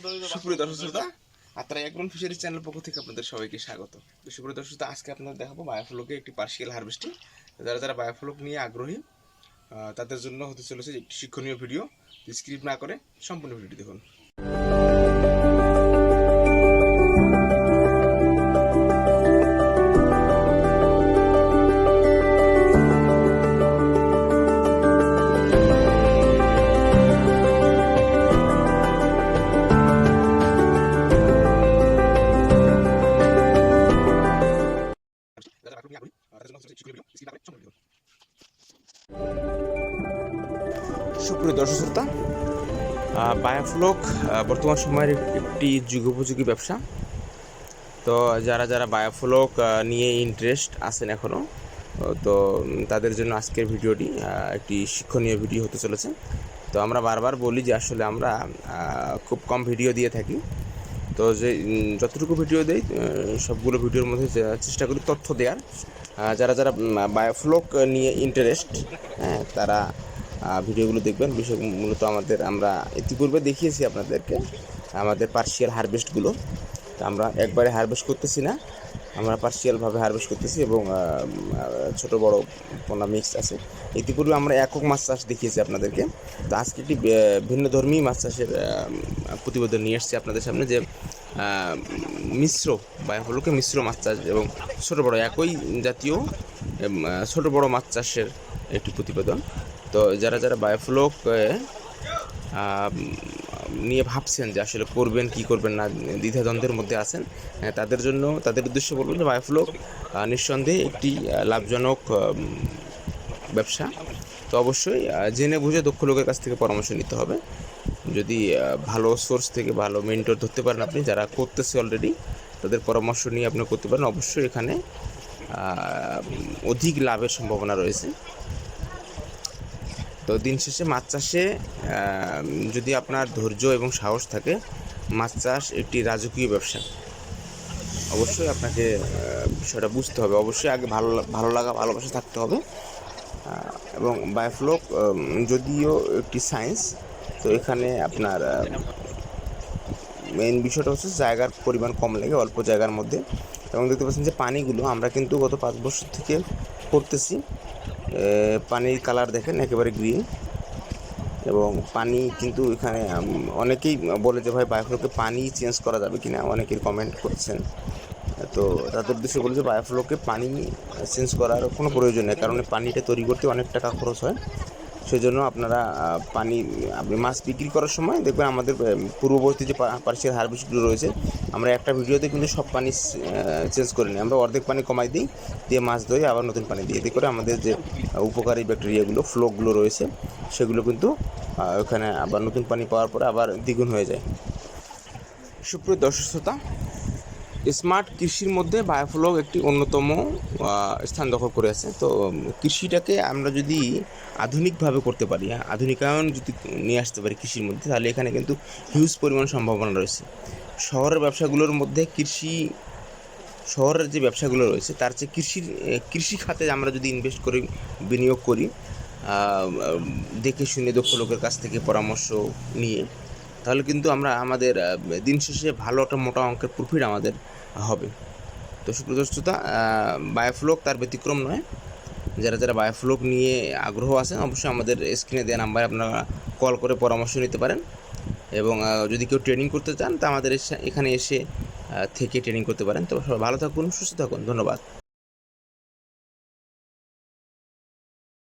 সুপ্রিয় দর্শক শ্রোতা আপনারা একরন ফিশারি চ্যানেল পক্ষ থেকে আপনাদের সবাইকে স্বাগত। সুপ্রিয় দর্শক শ্রোতা আজকে আপনাদের দেখাবো বায়োফ্লোকে একটি পার্সিয়াল হারভেস্টিং যারা যারা বায়োফ্লোক নিয়ে আগ্রহী তাদের জন্য হতে চলেছে একটি শিক্ষণীয় ভিডিও স্ক্রিপ্ট না করে সম্পূর্ণ ভিডিও দেখুন। সুপ্রিয় দর্শক শ্রোতা বায়োফ্লোক বর্তমান সময়ের একটি যুগোপযোগী ব্যবসা। তো যারা যারা বায়োফ্লোক নিয়ে ইন্টারেস্ট আছেন এখনও তো তাদের জন্য আজকের ভিডিওটি একটি শিক্ষণীয় ভিডিও হতে চলেছে। তো আমরা বারবার বলি যে আসলে আমরা খুব কম ভিডিও দিয়ে থাকি। তো যে যতটুকু ভিডিও দেই সবগুলো ভিডিওর মধ্যে চেষ্টা করি তথ্য দেওয়ার যারা যারা বায়োফ্লোক নিয়ে ইন্টারেস্ট হ্যাঁ তারা ভিডিওগুলো দেখবেন। বিষয় মূলত আমাদের, আমরা ইতিপূর্বে দেখিয়েছি আপনাদেরকে, আমাদের পার্সিয়াল হারভেস্টগুলো তো আমরা একবারে হারভেস্ট করতেছি না। আমরা পার্সিয়ালভাবে হারভেস্ট করতেছি এবং ছোট বড় পোনা মিক্স আছে। ইতিপূর্বে আমরা একক মাছ চাষ দেখিয়েছি আপনাদেরকে। তো আজকে একটি ভিন্ন ধর্মী মাছ চাষের প্রতিবেদন নিয়ে এসেছি আপনাদের সামনে যে মিশ্র বা হলোকে মিশ্র মাছ চাষ এবং ছোটো বড় একই জাতীয় ছোট বড় মাছ চাষের একটি প্রতিবেদন। তো যারা যারা বায়োফ্লোক নিয়ে ভাবছেন যে আসলে করবেন কি করবেন না দ্বিধাদ্বন্দ্বের মধ্যে আছেন হ্যাঁ, তাদের জন্য তাদের উদ্দেশ্যে বলবেন যে বায়োফ্লোক নিঃসন্দেহে একটি লাভজনক ব্যবসা। তো অবশ্যই জেনে বুঝে দক্ষ লোকের কাছ থেকে পরামর্শ নিতে হবে। যদি ভালো সোর্স থেকে ভালো মেন্টর ধরতে পারেন আপনি, যারা করতেছে অলরেডি তাদের পরামর্শ নিয়ে আপনি করতে পারেন। অবশ্যই এখানে অধিক লাভের সম্ভাবনা রয়েছে। তো দিন শেষে মাছ চাষে যদি আপনার ধৈর্য এবং সাহস থাকে, মাছ চাষ একটি রাজকীয় ব্যবসা। অবশ্যই আপনাকে বিষয়টা বুঝতে হবে। অবশ্যই আগে ভালো ভালো লাগা, ভালোবাসা থাকতে হবে। এবং বায়োফ্লোক যদিও একটি সায়েন্স তো এখানে আপনার মেন বিষয়টা হচ্ছে জায়গার পরিমাণ কম লাগে, অল্প জায়গার মধ্যে। এবং দেখতে পাচ্ছেন যে পানিগুলো আমরা কিন্তু গত পাঁচ বছর থেকে করতেছি। পানির কালার দেখেন, একেবারে গ্রিন এবং পানি কিন্তু এখানে অনেকেই বলে যে, ভাই বায়োফ্লোকে পানি চেঞ্জ করা যাবে কিনা? অনেকেই কমেন্ট করছেন। তো তাদের উদ্দেশ্যে বলে যে বায়োফ্লোকে পানি চেঞ্জ করার কোনো প্রয়োজন নেই, কারণ পানিটা তৈরি করতে অনেক টাকা খরচ হয়। সেজন্য আপনারা পানি, আপনি মাছ বিক্রি করার সময় দেখবেন আমাদের পূর্ববর্তী যে পার্সিয়াল হারভেস্টগুলো রয়েছে, আমরা একটা ভিডিওতে কিন্তু সব পানি চেঞ্জ করে নিই। আমরা অর্ধেক পানি কমাই দিই, দিয়ে মাছ ধুয়ে আবার নতুন পানি দিই। এতে করে আমাদের যে উপকারী ব্যাকটেরিয়াগুলো, ফ্লোগুলো রয়েছে, সেগুলো কিন্তু ওখানে আবার নতুন পানি পাওয়ার পরে আবার দ্বিগুণ হয়ে যায়। সুপ্রিয় দর্শক শ্রোতা স্মার্ট কৃষির মধ্যে বায়োফ্লক একটি অন্যতম স্থান দখল করে আছে। তো কৃষিটাকে আমরা যদি আধুনিকভাবে করতে পারি হ্যাঁ, আধুনিকায়ন যদি নিয়ে আসতে পারি কৃষির মধ্যে তাহলে এখানে কিন্তু হিউজ পরিমাণ সম্ভাবনা রয়েছে। শহরের ব্যবসাগুলোর মধ্যে কৃষি শহরের যে ব্যবসাগুলো রয়েছে তার চেয়ে কৃষির কৃষি খাতে আমরা যদি ইনভেস্ট করি বিনিয়োগ করি দেখে শুনে দক্ষ লোকের কাছ থেকে পরামর্শ নিয়ে তাহলে কিন্তু আমরা আমাদের দিন শেষে ভালো একটা মোটা অঙ্কের প্রফিট আমাদের হবে। তো সুপ্রদর্শতা বায়োফ্লোক তার ব্যতিক্রম নয়। যারা যারা বায়োফ্লোক নিয়ে আগ্রহ আছেন, অবশ্যই আমাদের স্ক্রিনে দেওয়া নাম্বারে আপনারা কল করে পরামর্শ নিতে পারেন। এবং যদি কেউ ট্রেনিং করতে চান, তা আমাদের এখানে এসে থেকে ট্রেনিং করতে পারেন। তো সবাই ভালো থাকুন, সুস্থ থাকুন, ধন্যবাদ।